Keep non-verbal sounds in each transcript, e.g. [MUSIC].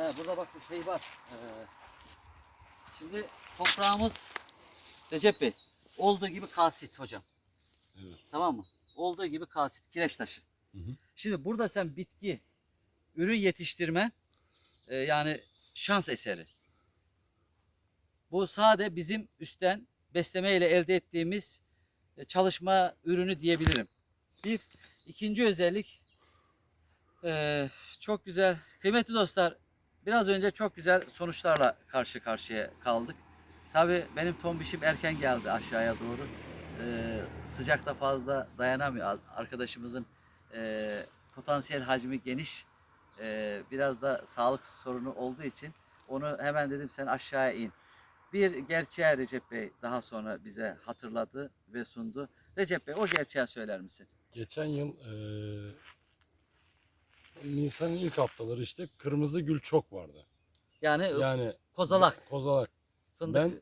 He, burada bak bir şey var. Ee, şimdi toprağımız Recep Bey olduğu gibi kalsit hocam. Evet. Tamam mı? Olduğu gibi kalsit, kireç taşı. Hı hı. Şimdi burada sen bitki, ürün yetiştirme e, yani şans eseri. Bu sade bizim üstten besleme ile elde ettiğimiz e, çalışma ürünü diyebilirim. Bir. ikinci özellik e, çok güzel. Kıymetli dostlar biraz önce çok güzel sonuçlarla karşı karşıya kaldık. Tabii benim tombişim erken geldi aşağıya doğru. Ee, sıcakta fazla dayanamıyor. Arkadaşımızın e, potansiyel hacmi geniş. Ee, biraz da sağlık sorunu olduğu için onu hemen dedim sen aşağıya in. Bir gerçeği Recep Bey daha sonra bize hatırladı ve sundu. Recep Bey o gerçeği söyler misin? Geçen yıl eee Nisan'ın ilk haftaları işte kırmızı gül çok vardı. Yani Yani kozalak, Kozalak. fındık. Ben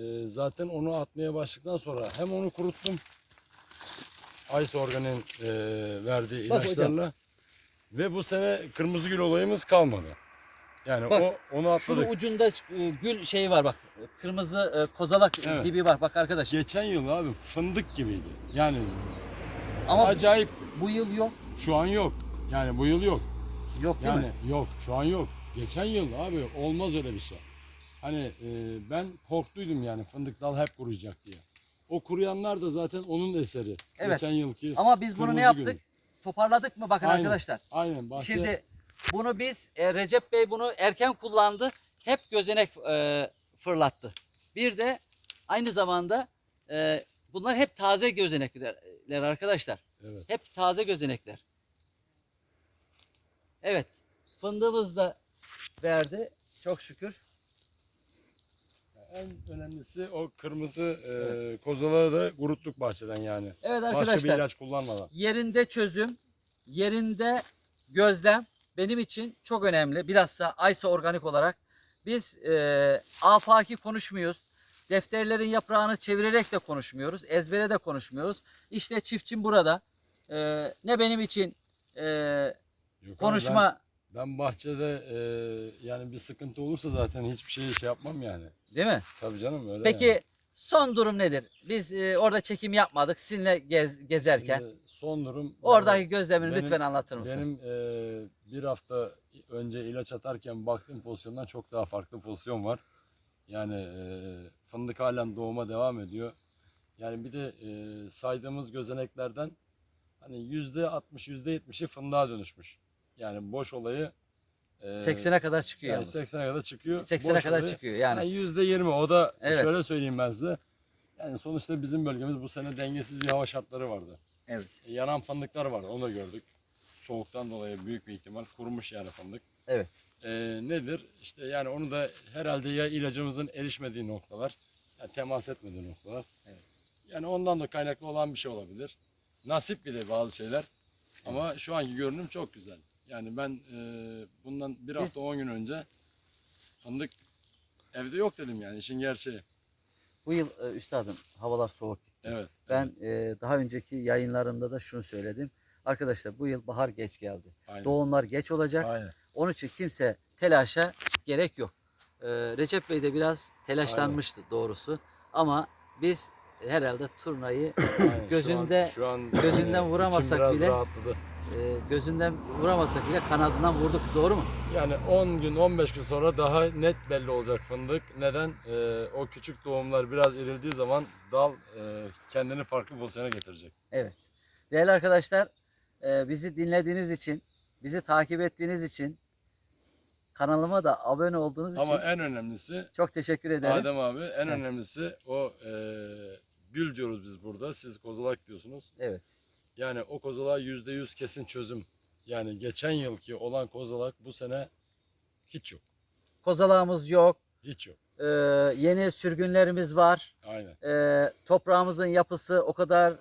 eee, zaten onu atmaya başladıktan sonra hem onu kuruttum. Ice Organi'nin eee, verdiği Bak hocam. ilaçlarla. Ve bu sene kırmızı gül olayımız kalmadı. Yani Bak, o onu Şunun atladık. ucunda e, gül şeyi var bak. Kırmızı e, kozalak Evet. dibi var bak arkadaş. Geçen yıl abi fındık gibiydi. Yani Ama acayip. bu yıl yok. Şu an yok. Yani bu yıl yok. Yok değil Yani mi? yok şu an yok. Geçen yıl abi olmaz öyle bir şey. Hani e, ben korktuydum yani fındık dal hep kuruyacak diye. O kuruyanlar da zaten onun eseri. Evet. Geçen yılki. Ama biz bunu ne kırmızı yaptık? gül. Toparladık mı bakın Aynen. arkadaşlar. Aynen bahçe. Şimdi bunu biz e, Recep Bey bunu erken kullandı. Hep gözenek e, fırlattı. Bir de aynı zamanda e, bunlar hep taze gözenekler arkadaşlar. Evet. Hep taze gözenekler. Evet. Fındığımız da verdi. Çok şükür. En önemlisi o kırmızı e, kozaları da kuruttuk bahçeden yani. Evet Başka bir arkadaşlar. ilaç kullanmadan. yerinde çözüm, yerinde gözlem benim için çok önemli. Bilhassa Aysa Organik olarak biz e, afaki konuşmuyoruz. Defterlerin yaprağını çevirerek de konuşmuyoruz. Ezbere de konuşmuyoruz. İşte çiftçim burada. E, ne benim için e, Yok konuşma Ben, ben bahçede e, yani bir sıkıntı olursa zaten hiçbir şey şey yapmam yani. değil mi? Tabii canım öyle Peki yani. son durum nedir? Biz e, orada çekim yapmadık sizinle gez- gezerken. Şimdi son durum Oradaki yani gözlemini benim- lütfen anlatır mısın? Benim eee, bir hafta önce ilaç atarken baktığım pozisyondan çok daha farklı pozisyon var. Yani eee, fındık halen doğuma devam ediyor. Yani bir de eee, saydığımız gözeneklerden hani yüzde 60 yüzde 70'i fındığa dönüşmüş. Yani boş olayı eee, 80'e kadar çıkıyor yani yalnız. 80'e kadar çıkıyor. 80'e Boş kadar olayı- çıkıyor yani. Yani yüzde 20 o da Evet. şöyle söyleyeyim ben size. Yani sonuçta bizim bölgemiz bu sene dengesiz bir hava şartları vardı. Evet. E, Yanan fındıklar vardı onu da gördük. Soğuktan dolayı büyük bir ihtimal kurumuş yani fındık. Evet. E, nedir? İşte yani onu da herhalde ya ilacımızın erişmediği noktalar, ya temas etmediği noktalar. Evet. Yani ondan da kaynaklı olan bir şey olabilir. Nasip bir de bazı şeyler. Ama şu anki görünüm çok güzel. Yani ben e, bundan bir Biz- hafta 10 gün önce fındık evde yok dedim yani işin gerçeği. Bu yıl e, üstadım havalar soğuk gitti. Evet. Ben e, daha önceki yayınlarımda da şunu söyledim. Arkadaşlar bu yıl bahar geç geldi. Aynen. Doğumlar geç olacak. Aynen. Onun için kimse telaşa gerek yok. E, Recep Bey de biraz telaşlanmıştı doğrusu. Ama biz herhalde turnayı [COUGHS] Aynen. Şu Gözünde- an, şu an gözünden yani vuramasak bile- rahatladı. e, gözünden vuramasak bile kanadından vurduk. Doğru mu? Yani 10 gün 15 gün sonra daha net belli olacak fındık. Neden? Ee, o küçük doğumlar biraz irildiği zaman dal e, kendini farklı pozisyona getirecek. Evet. Değerli arkadaşlar, e, bizi dinlediğiniz için, bizi takip ettiğiniz için, kanalıma da abone olduğunuz Ama için en önemlisi çok teşekkür ederim. Adem abi en Evet. önemlisi o e, gül diyoruz biz burada. Siz kozalak diyorsunuz. Evet. Yani o kozalak %100 kesin çözüm. Yani geçen yılki olan kozalak bu sene hiç yok. Kozalağımız yok. Hiç yok. e, yeni sürgünlerimiz var. Aynen. E, toprağımızın yapısı o kadar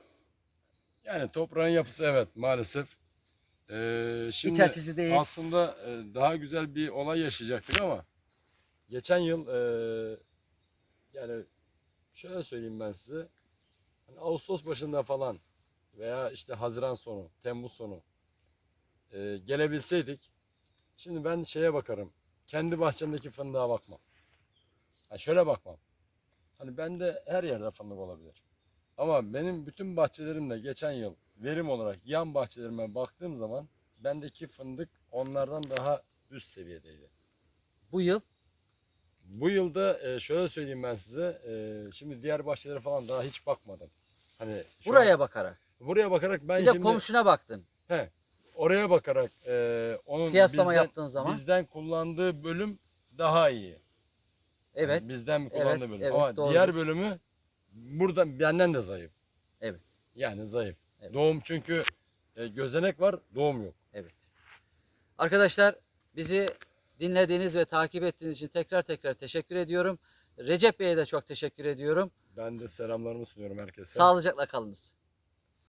Yani toprağın yapısı evet maalesef. Ee, şimdi iç açıcı değil. aslında e, daha güzel bir olay yaşayacaktık ama geçen yıl e, yani şöyle söyleyeyim ben size. Hani Ağustos başında falan veya işte Haziran sonu, Temmuz sonu e, gelebilseydik. Şimdi ben şeye bakarım. kendi bahçemdeki fındığa bakmam. Ha şöyle bakmam. Hani bende her yerde fındık olabilir. Ama benim bütün bahçelerimde geçen yıl verim olarak yan bahçelerime baktığım zaman bendeki fındık onlardan daha üst seviyedeydi. Bu yıl Bu yılda e, şöyle söyleyeyim ben size. e, Şimdi diğer bahçelere falan daha hiç bakmadım. Hani buraya an- bakarak. buraya bakarak ben Bir de şimdi komşuna baktın. he, oraya bakarak e, onun Kıyaslama bizden, yaptığın zaman. bizden kullandığı bölüm daha iyi. Evet. Yani bizden mi Evet, kullandığı bölüm. evet, Ama doğrudur. diğer bölümü burada benden de zayıf. Evet. Yani zayıf. Evet. Doğum çünkü e, gözenek var, doğum yok. Evet. Arkadaşlar bizi dinlediğiniz ve takip ettiğiniz için tekrar tekrar teşekkür ediyorum. Recep Bey'e de çok teşekkür ediyorum. Ben de selamlarımı sunuyorum herkese. Sağlıcakla kalınız.